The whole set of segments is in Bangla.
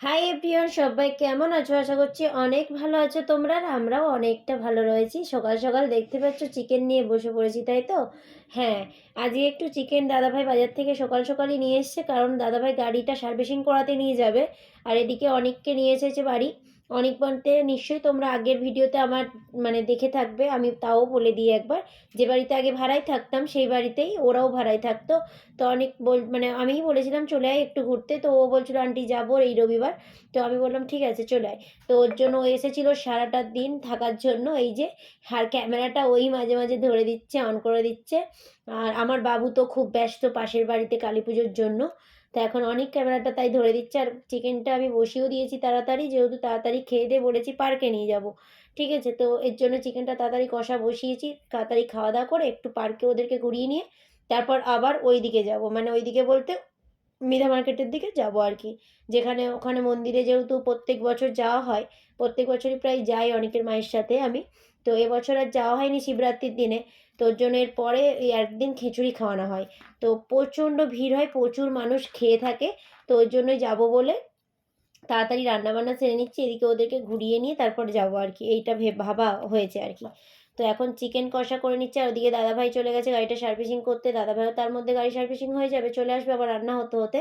হাই এভরিওয়ান সবাই কেমন আছো? আশা করছি অনেক ভালো আছো তোমরা আর আমরাও অনেকটা ভালো রয়েছি। সকাল সকাল দেখতে পাচ্ছ চিকেন নিয়ে বসে পড়েছি, তাই তো? হ্যাঁ আজকে একটু চিকেন দাদাভাই বাজার থেকে সকাল সকালই নিয়ে এসছে, কারণ দাদাভাই গাড়িটা সার্ভিসিং করাতে নিয়ে যাবে, আর এদিকে অনেককে নিয়ে এসেছে বাড়ি। অনেক বলতে নিশ্চয়ই তোমরা আগের ভিডিওতে আমার মানে দেখে থাকবে, আমি তাও বলে দিই একবার। যে বাড়িতে আগে ভাড়ায় থাকতাম, সেই বাড়িতেই ওরাও ভাড়ায় থাকতো। তো অনেক বল মানে আমিই বলেছিলাম, চলে আয় একটু ঘুরতে। তো ও বলছিল, আন্টি যাব এই রবিবার। তো আমি বললাম, ঠিক আছে, চলে আয়। তো ওর জন্য ও এসেছিল সারাটা দিন থাকার জন্য, এই যে আর ক্যামেরাটা ওই মাঝে মাঝে ধরে দিচ্ছে, অন করে দিচ্ছে। আর আমার বাবু তো খুব ব্যস্ত পাশের বাড়িতে কালী পুজোর জন্য। তো এখন অনেক ক্যামেরাটা তাই ধরে দিচ্ছে। আর চিকেনটা আমি বসিয়েও দিয়েছি তাড়াতাড়ি, যেহেতু তাড়াতাড়ি খেয়ে দিয়ে বলেছি পার্কে নিয়ে যাব। ঠিক আছে? তো এর জন্য চিকেনটা তাড়াতাড়ি কষা বসিয়েছি, তাড়াতাড়ি খাওয়া দাওয়া করে একটু পার্কে ওদেরকে ঘুরিয়ে নিয়ে তারপর আবার ওই দিকে যাব। মানে ওই দিকে বলতে মিধা মার্কেটের দিকে যাব আর কি। যেখানে ওখানে মন্দিরে যেহেতু প্রত্যেক বছর যাওয়া হয়, প্রত্যেক বছরই প্রায় যাই অনেকের মায়ের সাথে আমি। তো এবছর আর যাওয়া হয়নি শিবরাত্রির দিনে। তো জন্য এর পরে একদিন খিচুড়ি খাওয়ানো হয়। তো প্রচণ্ড ভিড় হয়, প্রচুর মানুষ খেয়ে থাকে। তো ওই জন্যই যাব বলে তাড়াতাড়ি রান্নাবান্না সেরে নিচ্ছি, এদিকে ওদেরকে ঘুরিয়ে নিয়ে তারপর যাব আর কি। এইটা ভাবা হয়েছে আর কি। তো এখন চিকেন কষা করে নিচ্ছে, আর ওদিকে দাদাভাই চলে গেছে গাড়িটা সার্ভিসিং করতে। দাদাভাইও তার মধ্যে গাড়ি সার্ভিসিং হয়ে যাবে, চলে আসবে আবার রান্না হতে হতে।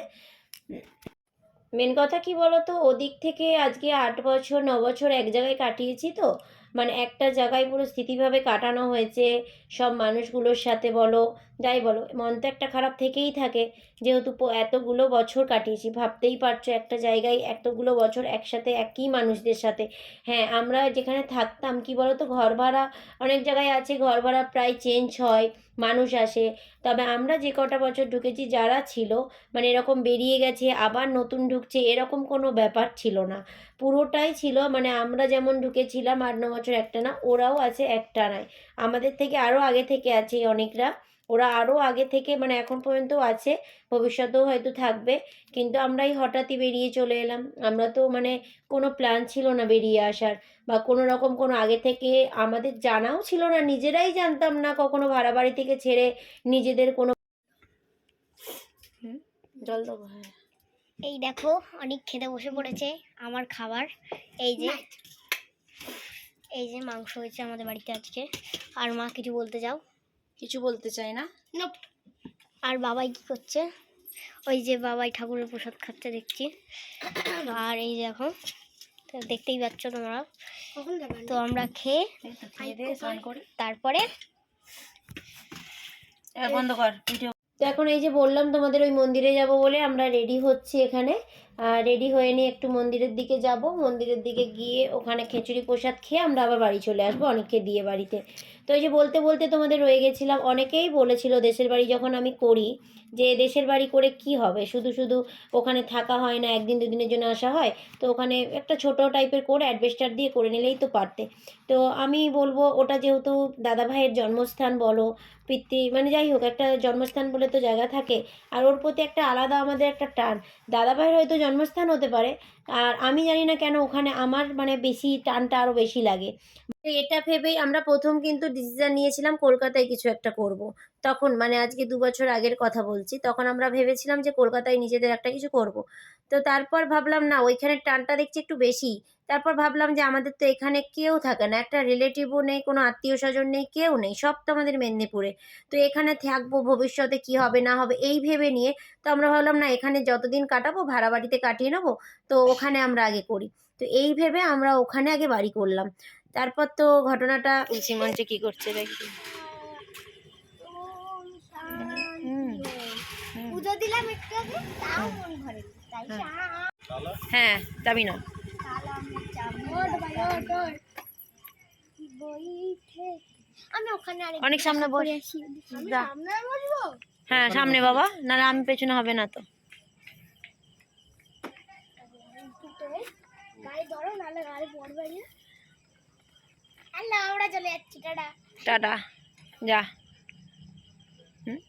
মেন কথা কি বলো তো ওদিক থেকে আজকে আট বছর, ন বছর এক জায়গায় কাটিয়েছি তো। মানে একটা জায়গায় পুরো স্থিতিভাবে কাটানো হয়েছে। সব মানুষগুলোর সাথে বলো যাই বলো, মন তো একটা খারাপ থেকেই থাকে। যেহেতু এতগুলো বছর কাটিয়েছি, ভাবতেই পারছ একটা জায়গায় এতগুলো বছর একসাথে একই মানুষদের সাথে। হ্যাঁ আমরা যেখানে থাকতাম, কি বলো তো ঘর ভাড়া অনেক জায়গায় আছে ঘর ভাড়া প্রায় চেঞ্জ হয়, মানুষ আসে। তবে আমরা যে কটা বছর ঢুকেছি, যারা ছিল মানে এরকম বেরিয়ে গেছে, আবার নতুন ঢুকছে, এরকম কোনো ব্যাপার ছিল না। পুরোটাই ছিল মানে আমরা যেমন ঢুকেছিলাম আট, ন বছর, একটা না, ওরাও আছে, একটা নয় আমাদের থেকে আরও আগে থেকে আছে অনেকরা। ওরা আরও আগে থেকে মানে এখন পর্যন্ত আছে ভবিষ্যতেও হয়তো থাকবে কিন্তু আমরাই হঠাৎই বেরিয়ে চলে এলাম। আমরা তো মানে কোনো প্ল্যান ছিল না বেরিয়ে আসার বা কোনো রকম কোনো আগে থেকে আমাদের জানাও ছিল না নিজেরাই জানতাম না কখনো ভাড়া বাড়ি থেকে ছেড়ে নিজেদের কোনো জল দেবো হ্যাঁ। এই দেখো অনেক খেতে বসে পড়েছে আমার খাবার। এই যে এই যে মাংস হয়েছে আমাদের বাড়িতে আজকে। আর মা কিছু বলতে যাও। কিছু বলতে চাই না? আর বাবাই কি করছে? ওই যে বাবাই ঠাকুরের প্রসাদ খাচ্ছে দেখছি। আর এই দেখো তো দেখতেই পাচ্ছ তোমরা। তো আমরা খেয়ে তারপরে বন্ধ কর তো এখন এই যে বললাম তোমাদের ওই মন্দিরে যাব বলে আমরা রেডি হচ্ছি এখানে। রেডি হয়ে নিয়ে একটু মন্দিরের দিকে যাব। মন্দিরের দিকে গিয়ে ওখানে খিচুড়ি প্রসাদ খেয়ে আমরা আবার বাড়ি চলে আসব অনেককে দিয়ে বাড়িতে। তো এই যে বলতে বলতে তোমাদের রয়ে গেছিলাম, অনেকেই বলেছিল দেশের বাড়ি যখন আমি করি যে দেশের বাড়ি করে কি হবে? শুধু শুধু ওখানে থাকা হয় না, একদিন দুদিনের জন্য আসা হয়। তো ওখানে একটা ছোট টাইপের করে অ্যাডভেস্টার দিয়ে করে নিলেই তো পারতে। তো আমি বলব ওটা যেহেতু দাদা ভাইয়ের জন্মস্থান বলো, পিতৃ মানে যাই হোক, একটা জন্মস্থান বলে তো জায়গা থাকে। আর ওর প্রতি একটা আলাদা আমাদের একটা টান। দাদা ভাইয়ের হয়তো জন্মস্থান হতে পারে। আর আমি জানি না কেন ওখানে আমার মানে বেশি টানটা আরও বেশি লাগে। এটা ভেবেই আমরা প্রথম কিন্তু ডিসিশন নিয়েছিলাম কলকাতায় কিছু একটা করব। তখন মানে আজকে দু বছর আগের কথা বলছি। তখন আমরা ভেবেছিলাম যে কলকাতায় নিজেদের একটা কিছু করব। তো তারপর ভাবলাম, না ওইখানে টানটা দেখছি একটু বেশি। তারপর ভাবলাম যে আমাদের তো এখানে কেউ থাকে না। একটা রিলেটিভও নেই, কোনো আত্মীয় স্বজন নেই, কেউ নেই। সব তো আমাদের মেদিনীপুরে। তো এখানে থাকব, ভবিষ্যতে কি হবে না হবে এই ভেবে নিয়ে তো আমরা ভাবলাম, না, এখানে যতদিন কাটাবো, ভাড়া বাড়িতে কাটিয়ে নেব। তো ওখানে আমরা আগে করি। তো এই ভেবে আমরা ওখানে আগে বাড়ি করলাম। তারপর তো ঘটনাটা তুলসী মঞ্চে কি করছে দেখি। হুম, হুম। পুজো দিলাম একটু আগে তাও মন ভরে হ্যাঁ। যাবি না। আমি ওখানে অনেক সামনে বস হ্যাঁ সামনে বাবা নাহলে আমি পেছনে হবে না তো। গাড়ি ধরো নাহলে গাড়ি পড়বে না। হ্যালো আমরা চলে যাচ্ছি টাটা। টাটা। যা। হুম।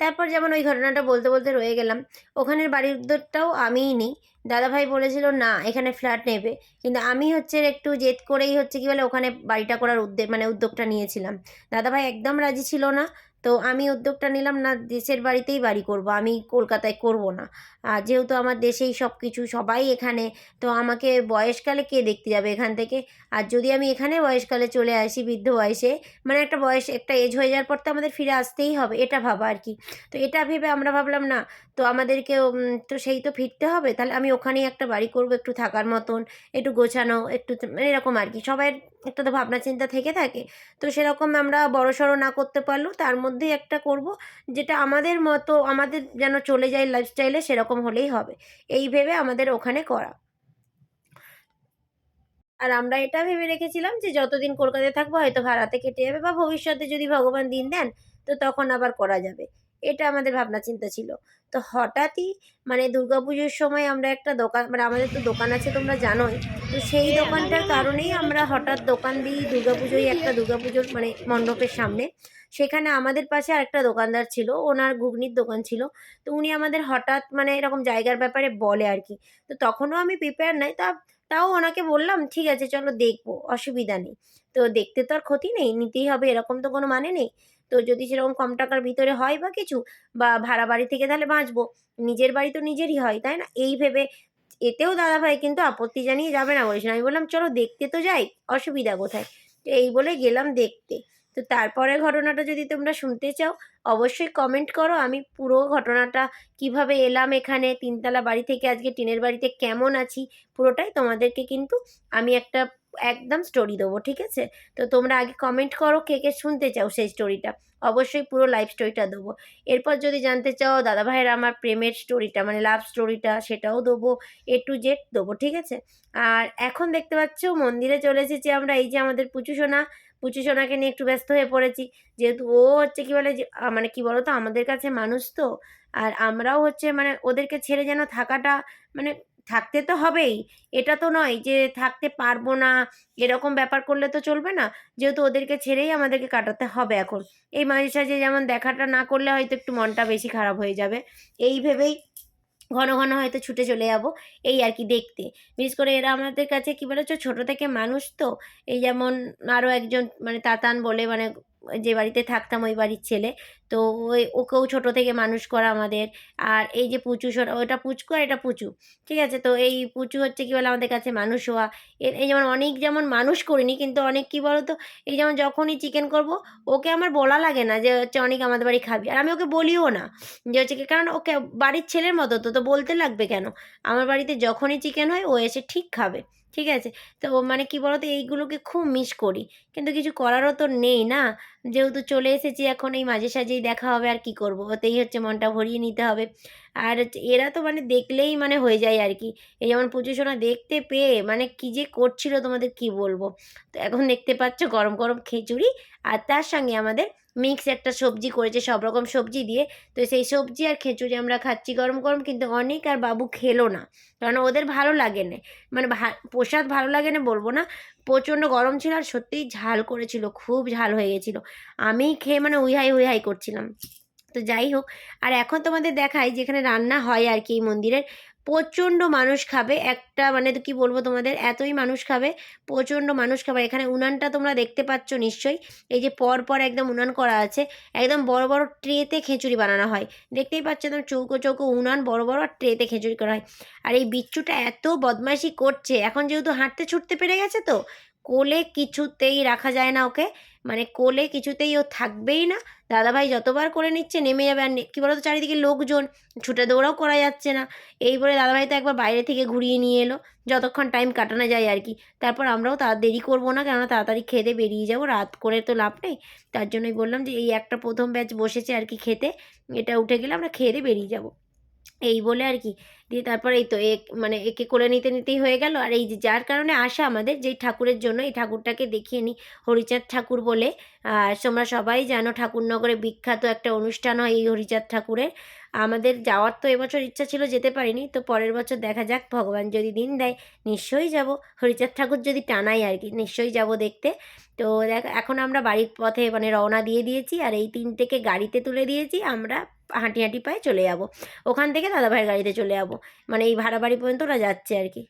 তারপর যেমন ওই ঘটনাটা বলতে বলতে রয়ে গেলাম ওখানের বাড়ির উদ্যোগটাও আমিই নিই। দাদাভাই বলেছিল না এখানে ফ্ল্যাট নেবে। কিন্তু আমি হচ্ছে একটু জেদ করেই হচ্ছে কি বলে ওখানে বাড়িটা করার উদ্যোগ মানে উদ্যোগটা নিয়েছিলাম। দাদাভাই একদম রাজি ছিল না তো আমি উদ্যোগটা নিলাম না দেশের বাড়িতেই বাড়ি করব আমি কলকাতায় করব না। আর যেহেতু আমার দেশেই সব কিছু সবাই এখানে তো আমাকে বয়সকালে কে দেখতে যাবে এখান থেকে? আর যদি আমি এখানে বয়সকালে চলে আসি বৃদ্ধ বয়সে মানে একটা বয়স একটা এজ হয়ে যাওয়ার পর তো আমাদের ফিরে আসতেই হবে এটা ভাবা আর কি। তো এটা ভেবে আমরা ভাবলাম না তো আমাদেরকে উম, তো সেই তো ফিরতে হবে তাহলে আমি ওখানেই একটা বাড়ি করব, একটু থাকার মতন, একটু গোছানো, একটু মানে এরকম আর কি। সবাই একটা তো ভাবনা চিন্তা থেকে থাকে। তো সেরকম আমরা বড় সড়ো না করতে পারলেও তার মধ্যেই একটা করব, যেটা আমাদের মতো, আমাদের যেন চলে যায় লাইফস্টাইলে সেরকম হলেই হবে। এই ভেবে আমাদের ওখানে করা। আর আমরা এটা ভেবে রেখেছিলাম যে যতদিন কলকাতায় থাকব হয়তো ভাড়াতে কেটে যাবে বা ভবিষ্যতে যদি ভগবান দিন দেন, তো তখন আবার করা যাবে। এটা আমাদের ভাবনা চিন্তা ছিল। তো হঠাৎই মানে দুর্গাপুজোর সময় আমরা একটা দোকান মানে আমাদের তো দোকান আছে তোমরা জানোই তো সেই দোকানটার কারণেই আমরা হঠাৎ দোকান দিই দুর্গাপুজোয় একটা দুর্গাপুজোর মানে মণ্ডপের সামনে। সেখানে আমাদের পাশে আরেকটা দোকানদার ছিল ওনার ঘুগনির দোকান ছিল। তো উনি আমাদের হঠাৎ মানে এরকম জায়গার ব্যাপারে বলে আর কি। তো তখনও আমি প্রিপেয়ার নাই। তা তাও ওনাকে বললাম, ঠিক আছে, চলো দেখব, অসুবিধা নেই। তো দেখতে তো আর ক্ষতি নেই, নিতেই হবে, এরকম তো কোনো মানে নেই। তো যদি সেরকম কম টাকার ভিতরে হয় বা কিছু, বা ভাড়া বাড়ি থেকে তাহলে বাঁচবো, নিজের বাড়ি তো নিজেরই হয়, তাই না? এই ভেবে এতেও দাদাভাই কিন্তু আপত্তি জানিয়ে যাবে না বলেছেন। আমি বললাম, চলো দেখতে তো যাই, অসুবিধা কোথায়? তো এই বলে গেলাম দেখতে। তো তারপরে ঘটনাটা যদি তোমরা শুনতে চাও, অবশ্যই কমেন্ট করো। আমি পুরো ঘটনাটা কীভাবে এলাম এখানে, তিনতলা বাড়ি থেকে আজকে টিনের বাড়িতে কেমন আছি, পুরোটাই তোমাদেরকে কিন্তু আমি একটা একদম স্টোরি দেবো, ঠিক আছে? তো তোমরা আগে কমেন্ট করো কে কে শুনতে চাও সেই স্টোরিটা অবশ্যই পুরো লাইফ স্টোরিটা দেবো। এরপর যদি জানতে চাও, দাদা ভাইয়ের আমার প্রেমের স্টোরিটা মানে লাভ স্টোরিটা সেটাও দেবো এ টু জেড দেবো, ঠিক আছে? আর এখন দেখতে পাচ্ছ, মন্দিরে চলে এসেছি আমরা, এই যে আমাদের পুচু সোনা পুচু সোনাকে নিয়ে একটু ব্যস্ত হয়ে পড়েছি। যেহেতু ও হচ্ছে কি বলে মানে কি বলো তো আমাদের কাছে মানুষ তো। আর আমরাও হচ্ছে মানে ওদেরকে ছেড়ে যেন থাকাটা মানে থাকতে তো হবেই। এটা তো নয় যে থাকতে পারব না, এরকম ব্যাপার করলে তো চলবে না। যেহেতু ওদেরকে ছেড়েই আমাদেরকে কাটাতে হবে এখন। এই মাঝে সাঝে যেমন দেখাটা না করলে হয়তো একটু মনটা বেশি খারাপ হয়ে যাবে। এই ভেবেই ঘন ঘন হয়তো ছুটে চলে যাব, এই আর কি দেখতে। বিশেষ করে এরা আমাদের কাছে কী বলেছ ছোটো থেকে মানুষ তো, এই যেমন আরও একজন মানে তাতান বলে মানে যে বাড়িতে থাকতাম ওই বাড়ির ছেলে। তো ওই ওকেও ছোটো থেকে মানুষ করা আমাদের। আর এই যে পুচু ওটা পুচকু আর এটা পুচু, ঠিক আছে? তো এই পুচু হচ্ছে কী বলে আমাদের কাছে মানুষ হওয়া। এই যেমন অনেক যেমন মানুষ করিনি, কিন্তু অনেক কি বলো তো এই যেমন যখনই চিকেন করব, ওকে আমার বলা লাগে না যে হচ্ছে অনেক আমাদের বাড়ি খাবি। আর আমি ওকে বলিও না যে হচ্ছে কি, কারণ ওকে বাড়ির ছেলের মতো তো তো বলতে লাগবে কেন? আমার বাড়িতে যখনই চিকেন হয়, ও এসে ঠিক খাবে, ঠিক আছে? তো মানে কি বলতো, এইগুলোকে খুব মিস করি। কিন্তু কিছু করারও তো নেই না। যেহেতু চলে এসেছি, এখন এই মাঝে সাঝেই দেখা হবে আর কি করব। ওতেই হচ্ছে মনটা ভরিয়ে নিতে হবে। আর এরা তো মানে দেখলেই মানে হয়ে যায় আর কি। এই যেমন পুজো সোনা দেখতে পেয়ে মানে কি যে করছিল তোমাদের কি বলব? তো এখন দেখতে পাচ্ছ গরম গরম খিচুড়ি আর তার সঙ্গে আমাদের মিক্স একটা সবজি করেছে, সব রকম সবজি দিয়ে। তো সেই সবজি আর খিচুড়ি আমরা খাচ্ছি গরম গরম, কিন্তু অনেক আর বাবু খেলো না। কারণ ওদের ভালো লাগে না। মানে প্রসাদ ভালো লাগে না বলব না। প্রচণ্ড গরম ছিল আর সত্যিই ঝাল করেছিল, খুব ঝাল হয়ে গেছিল। আমি খেয়ে মানে উইহাই উইহাই করছিলাম। তো যাই হোক, আর এখন তোমাদের দেখাই যেখানে রান্না হয় আর কি এই মন্দিরের, প্রচণ্ড মানুষ খাবে, একটা মানে কি বলব তোমাদের, এতই মানুষ খাবে, প্রচণ্ড মানুষ খাবে। এখানে উনানটা তোমরা দেখতে পাচ্ছ নিশ্চয়ই, এই যে পর পর একদম উনান করা আছে, একদম বড় বড় ট্রেতে খিচুড়ি বানানো হয়। দেখতেই পাচ্ছ একদম চৌকো চৌকো উনান, বড় বড় আর ট্রেতে খিচুড়ি করা হয়। আর এই বিচ্ছুটা এত বদমাইশি করছে, এখন যেহেতু হাঁটতে ছুটতে পেরে গেছে তো, কোলে কিছুতেই রাখা যায় না ওকে। মানে কোলে কিছুতেই ও থাকবেই না। দাদাভাই যতবার করে নিচ্ছে নেমে যাবে। আর কী বলতো? চারিদিকে লোকজন, ছুটে দৌড়াও করা যাচ্ছে না। এই বলে দাদাভাই তো একবার বাইরে থেকে ঘুরিয়ে নিয়ে এলো। যতক্ষণ টাইম কাটানো যায় আর কি। তারপর আমরাও তা দেরি করব না, কেননা তাড়াতাড়ি খেতে বেরিয়ে যাব। রাত করে তো লাভ নেই। তার জন্যই বললাম যে, এই একটা প্রথম ব্যাচ বসেছে আর কি খেতে। এটা উঠে গেলে আমরা দিয়ে বেরিয়ে যাব। এই বলে আর কি। দিয়ে তারপরে এই তো এক মানে একে করে নিতে নিতেই হয়ে গেল। আর এই যে যার কারণে আসা আমাদের যেই ঠাকুরের জন্য এই ঠাকুরটাকে দেখিয়ে নিই হরিচাঁদ ঠাকুর বলে। আর তোমরা সবাই জানো ঠাকুরনগরে বিখ্যাত একটা অনুষ্ঠান হয় এই হরিচাঁদ ঠাকুরের। আমাদের যাওয়ার তো এবছর ইচ্ছা ছিল যেতে পারিনি, তো পরের বছর দেখা যাক, ভগবান যদি দিন দেয় নিশ্চয়ই যাব। হরিচাঁদ ঠাকুর যদি টানাই আর কি, নিশ্চয়ই যাব দেখতে। তো দেখ, এখন আমরা বাড়ির পথে মানে রওনা দিয়ে দিয়েছি, আর এই তিনটেকে গাড়িতে তুলে দিয়েছি, আমরা হাঁটি হাঁটি পায়ে চলে যাব। ওখান থেকে দাদাভাইয়ের গাড়িতে চলে যাব। মানে এই ভাড়া বাড়ি পর্যন্ত ওরা যাচ্ছে আর কি।